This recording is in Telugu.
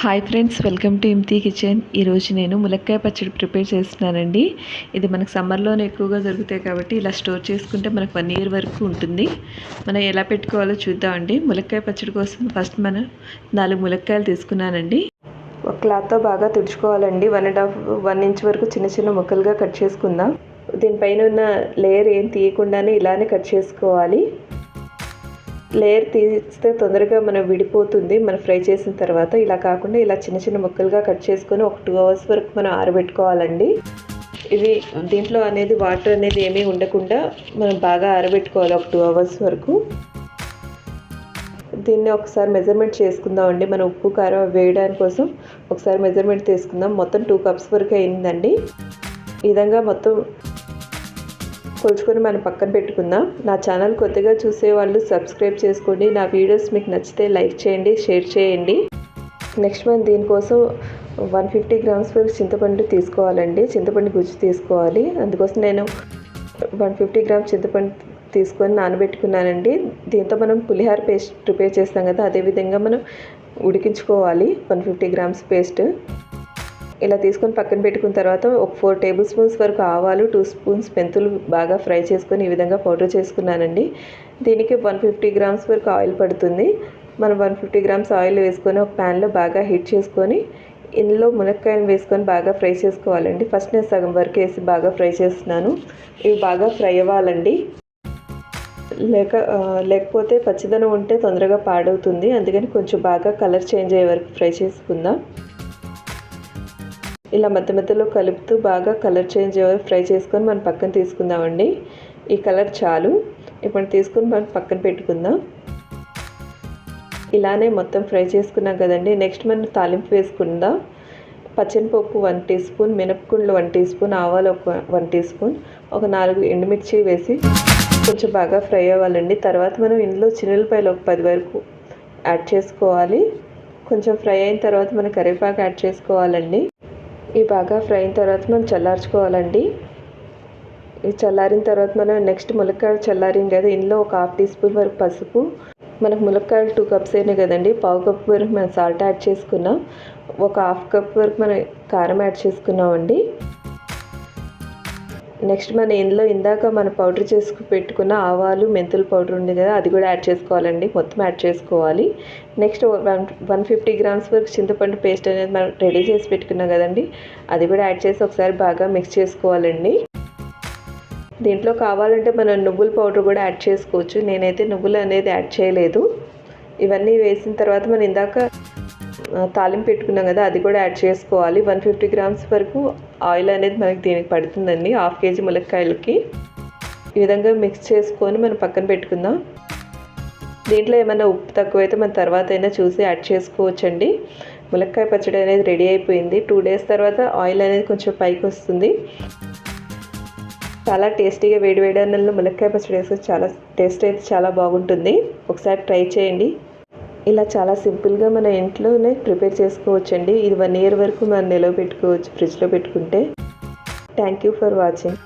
Hi friends welcome to Imti kitchen ఈరోజు నేను ములక్కాయ పచ్చడి ప్రిపేర్ చేస్తున్నానండి. ఇది మనకు సమ్మర్లోనే ఎక్కువగా దొరుకుతాయి కాబట్టి ఇలా స్టోర్ చేసుకుంటే మనకు వన్ ఇయర్ వరకు ఉంటుంది. మనం ఎలా పెట్టుకోవాలో చూద్దామండి. ములక్కాయ పచ్చడి కోసం ఫస్ట్ మనం నాలుగు ములక్కాయలు తీసుకున్నానండి. ఒక క్లాత్తో బాగా తుడుచుకోవాలండి. One and half one inch వరకు చిన్న చిన్న ముక్కలుగా కట్ చేసుకుందాం. దీనిపైన ఉన్న లేయర్ ఏం తీయకుండానే ఇలానే కట్ చేసుకోవాలి. లేయర్ తీస్తే తొందరగా మనం విడిపోతుంది మనం ఫ్రై చేసిన తర్వాత ఇలా కాకుండా ఇలా చిన్న చిన్న ముక్కలుగా కట్ చేసుకొని ఒక టూ అవర్స్ వరకు మనం ఆరబెట్టుకోవాలండి. ఇది దీంట్లో అనేది వాటర్ అనేది ఏమీ ఉండకుండా మనం బాగా ఆరబెట్టుకోవాలి ఒక టూ అవర్స్ వరకు. దీన్ని ఒకసారి మెజర్మెంట్ చేసుకుందామండి. మనం ఉప్పు కారం వేయడానికి కోసం ఒకసారి మెజర్మెంట్ తీసుకుందాం. మొత్తం టూ కప్స్ వరకు అయిందండి. ఈ విధంగా మొత్తం కొలుచుకొని మనం పక్కన పెట్టుకుందాం. నా ఛానల్ కొత్తగా చూసే వాళ్ళు సబ్స్క్రైబ్ చేసుకోండి. నా వీడియోస్ మీకు నచ్చితే లైక్ చేయండి షేర్ చేయండి. నెక్స్ట్ మనం దీనికోసం వన్ ఫిఫ్టీ గ్రామ్స్ వరకు చింతపండు తీసుకోవాలండి. చింతపండు గుజ్జు తీసుకోవాలి. అందుకోసం నేను వన్ ఫిఫ్టీ గ్రామ్స్ చింతపండు తీసుకొని నానబెట్టుకున్నానండి. దీంతో మనం పులిహార పేస్ట్ ప్రిపేర్ చేస్తాం కదా అదేవిధంగా మనం ఉడికించుకోవాలి. One fifty grams paste. ఇలా తీసుకొని పక్కన పెట్టుకున్న తర్వాత ఒక ఫోర్ టేబుల్ స్పూన్స్ వరకు ఆవాలు టూ స్పూన్స్ మెంతులు బాగా ఫ్రై చేసుకొని ఈ విధంగా పౌడర్ చేసుకున్నానండి. దీనికి వన్ ఫిఫ్టీ గ్రామ్స్ వరకు ఆయిల్ పడుతుంది. మనం వన్ ఫిఫ్టీ గ్రామ్స్ ఆయిల్ వేసుకొని ఒక ప్యాన్లో బాగా హీట్ చేసుకొని ఇందులో మునక్కాయలు వేసుకొని బాగా ఫ్రై చేసుకోవాలండి. ఫస్ట్ నేను సగం వరకు వేసి బాగా ఫ్రై చేస్తున్నాను. ఇవి బాగా ఫ్రై అవ్వాలండి. లేక లేకపోతే పచ్చిదనం ఉంటే తొందరగా పాడవుతుంది. అందుకని కొంచెం బాగా కలర్ చేంజ్ అయ్యే వరకు ఫ్రై చేసుకుందాం. ఇలా మధ్య మధ్యలో కలుపుతూ బాగా కలర్ చేంజ్ ఫ్రై చేసుకొని మనం పక్కన తీసుకుందామండి. ఈ కలర్ చాలు. ఇప్పుడు తీసుకుని మనం పక్కన పెట్టుకుందాం. ఇలానే మొత్తం ఫ్రై చేసుకున్నాం కదండి. నెక్స్ట్ మనం తాలింపు వేసుకుందాం. పచ్చనిపప్పు వన్ టీ స్పూన్ మినపగుండ్లు వన్ టీ స్పూన్ ఆవాలు ఒక వన్ టీ స్పూన్ ఒక నాలుగు ఎండుమిర్చి వేసి కొంచెం బాగా ఫ్రై అవ్వాలండి. తర్వాత మనం ఇందులో చిన్నపాయలు ఒక పది వరకు యాడ్ చేసుకోవాలి. కొంచెం ఫ్రై అయిన తర్వాత మనం కరివేపాకు యాడ్ చేసుకోవాలండి. ఇవి బాగా ఫ్రై అయిన తర్వాత మనం చల్లార్చుకోవాలండి. ఇవి చల్లారిన తర్వాత మనం నెక్స్ట్ ములక్కాయలు చల్లారింది కదా ఇందులో ఒక హాఫ్ టీ స్పూన్ వరకు పసుపు. మనకు ములక్కాయలు టూ కప్స్ అయినాయి కదండి పావు కప్ వరకు మనం సాల్ట్ యాడ్ చేసుకున్నాం. ఒక హాఫ్ కప్ వరకు మనం కారం యాడ్ చేసుకున్నామండి. నెక్స్ట్ మన ఇందులో ఇందాక మనం పౌడర్ చేసుకు పెట్టుకున్న ఆవాలు మెంతుల పౌడర్ ఉంది కదా అది కూడా యాడ్ చేసుకోవాలండి. మొత్తం యాడ్ చేసుకోవాలి. Next one one fifty grams వరకు చింతపండు పేస్ట్ అనేది మనం రెడీ చేసి పెట్టుకున్నాం కదండి. అది కూడా యాడ్ చేసి ఒకసారి బాగా మిక్స్ చేసుకోవాలండి. దీంట్లో కావాలంటే మనం నువ్వుల పౌడర్ కూడా యాడ్ చేసుకోవచ్చు. నేనైతే నువ్వులు అనేది యాడ్ చేయలేదు. ఇవన్నీ వేసిన తర్వాత మనం ఇందాక తాలింపు పెట్టుకున్నాం కదా అది కూడా యాడ్ చేసుకోవాలి. వన్ ఫిఫ్టీ గ్రామ్స్ వరకు ఆయిల్ అనేది మనకి దీనికి పడుతుందండి హాఫ్ కేజీ ములక్కాయలకి. ఈ విధంగా మిక్స్ చేసుకొని మనం పక్కన పెట్టుకుందాం. దీంట్లో ఏమైనా ఉప్పు తక్కువైతే మన తర్వాత అయినా చూసి యాడ్ చేసుకోవచ్చండి. ములక్కాయ పచ్చడి అనేది రెడీ అయిపోయింది. టూ డేస్ తర్వాత ఆయిల్ అనేది కొంచెం పైకి వస్తుంది. చాలా టేస్టీగా వేడి వేడి అన్నంలో ములక్కాయ పచ్చడి వేసుకొని చాలా టేస్ట్ అయితే చాలా బాగుంటుంది. ఒకసారి ట్రై చేయండి. ఇలా చాలా సింపుల్గా మన ఇంట్లోనే ప్రిపేర్ చేసుకోవచ్చండి. ఇది వన్ ఇయర్ వరకు మనం నిలవ పెట్టుకోవచ్చు ఫ్రిడ్జ్లో పెట్టుకుంటే. Thank you for watching.